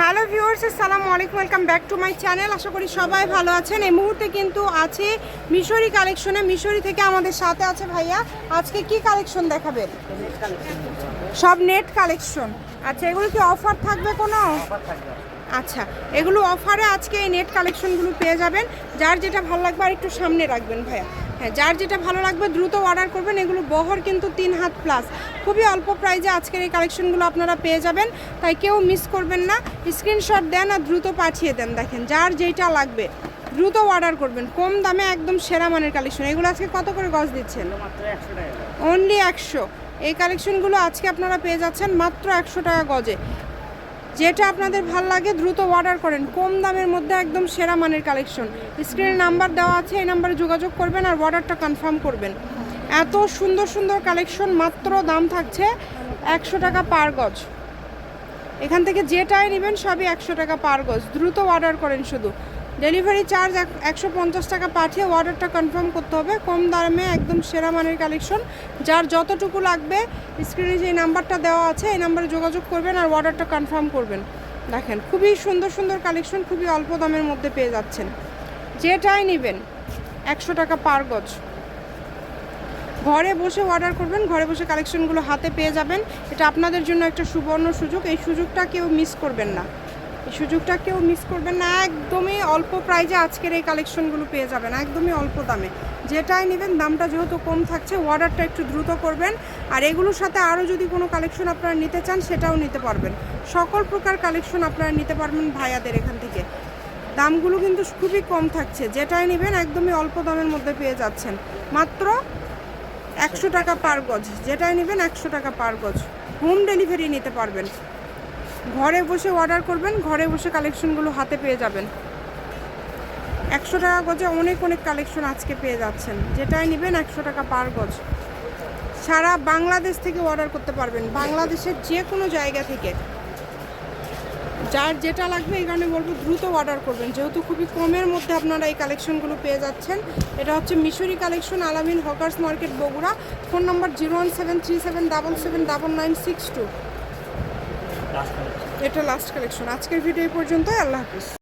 Hello viewers আসসালামু আলাইকুম welcome back to my channel আশা করি সবাই ভালো আছেন। এই মুহূর্তে কিন্তু আছে মিশরি কালেকশনে মিশরি থেকে আমাদের সাথে আছে ভাইয়া। আজকে কি কালেকশন দেখাবেন সব নেট কালেকশন আচ্ছা এগুলো কি অফার থাকবে কোনো? আচ্ছা এগুলো অফারে আজকে এই নেট কালেকশনগুলো পেয়ে যাবেন। যার যেটা ভালো লাগবে আর একটু সামনে রাখবেন ভাইয়া। হ্যাঁ যার যেটা ভালো লাগবে দ্রুত অর্ডার করবেন। এগুলো বহর কিন্তু তিন হাত প্লাস খুবই অল্প প্রাইজে আজকের এই কালেকশনগুলো আপনারা পেয়ে যাবেন। তাই কেউ মিস করবেন না। স্ক্রিনশট দেন আর দ্রুত পাঠিয়ে দেন। দেখেন যার যেটা লাগবে দ্রুত অর্ডার করবেন। কম দামে একদম সেরা মানের কালেকশন এগুলো আজকে কত করে গজ দিচ্ছেন? মাত্র একশো টাকা অনলি একশো। এই কালেকশনগুলো আজকে আপনারা পেয়ে যাচ্ছেন মাত্র একশো টাকা গজে। যেটা আপনাদের ভালো লাগে দ্রুত অর্ডার করেন। কম দামের মধ্যে একদম সেরা মানের কালেকশন স্ক্রিনে নাম্বার দেওয়া আছে, এই নাম্বারে যোগাযোগ করবেন আর অর্ডারটা কনফার্ম করবেন। এত সুন্দর সুন্দর কালেকশন মাত্র দাম থাকছে একশো টাকা পার গজ। এখান থেকে যেটাই নেবেন সবই একশো টাকা পার গজ। দ্রুত অর্ডার করেন শুধু। ডেলিভারি চার্জ একশো পঞ্চাশ টাকা পাঠিয়ে অর্ডারটা কনফার্ম করতে হবে। কম দামে একদম সেরা মানের কালেকশন যার যতটুকু লাগবে স্ক্রিনে যে নাম্বারটা দেওয়া আছে, এই নাম্বারে যোগাযোগ করবেন আর অর্ডারটা কনফার্ম করবেন। দেখেন, খুবই সুন্দর সুন্দর কালেকশন খুবই অল্প দামের মধ্যে পেয়ে যাচ্ছেন। যেটাই নেবেন, একশো টাকা পার গজ। ঘরে বসে অর্ডার করবেন, ঘরে বসে কালেকশনগুলো হাতে পেয়ে যাবেন। এটা আপনাদের জন্য একটা সুবর্ণ সুযোগ। এই সুযোগটা কেউ মিস করবেন না। এই সুযোগটা কেউ মিস করবেন না। একদমই অল্প প্রাইজে আজকের এই কালেকশনগুলো পেয়ে যাবেন, একদমই অল্প দামে। যেটাই নেবেন, দামটা যেহেতু কম থাকছে অর্ডারটা একটু দ্রুত করবেন। আর এগুলোর সাথে আরও যদি কোনো কালেকশন আপনারা নিতে চান, সেটাও নিতে পারবেন। সকল প্রকার কালেকশন আপনারা নিতে পারবেন ভাইয়াদের এখান থেকে। দামগুলো কিন্তু খুবই কম থাকছে। যেটাই নেবেন, একদমই অল্প দামের মধ্যে পেয়ে যাচ্ছেন। মাত্র একশো টাকা পার গজ। যেটাই নেবেন, একশো টাকা পার গজ। হোম ডেলিভারি নিতে পারবেন। ঘরে বসে অর্ডার করবেন, ঘরে বসে কালেকশনগুলো হাতে পেয়ে যাবেন। একশো টাকা গজে অনেক অনেক কালেকশন আজকে পেয়ে যাচ্ছেন। যেটাই নেবেন একশো টাকা পার গজ। সারা বাংলাদেশ থেকে অর্ডার করতে পারবেন, বাংলাদেশের যে কোনো জায়গা থেকে। যার যেটা লাগবে এই কারণে বলব, দ্রুত অর্ডার করবেন। যেহেতু খুবই কমের মধ্যে আপনারা এই কালেকশনগুলো পেয়ে যাচ্ছেন, এটা হচ্ছে Mishri collection Alamin hawkers market Bogura, phone number zero one seven three seven double seven double nine six two এটা লাস্ট কালেকশন আজকের ভিডিও পর্যন্ত আল্লাহ হাফিজ।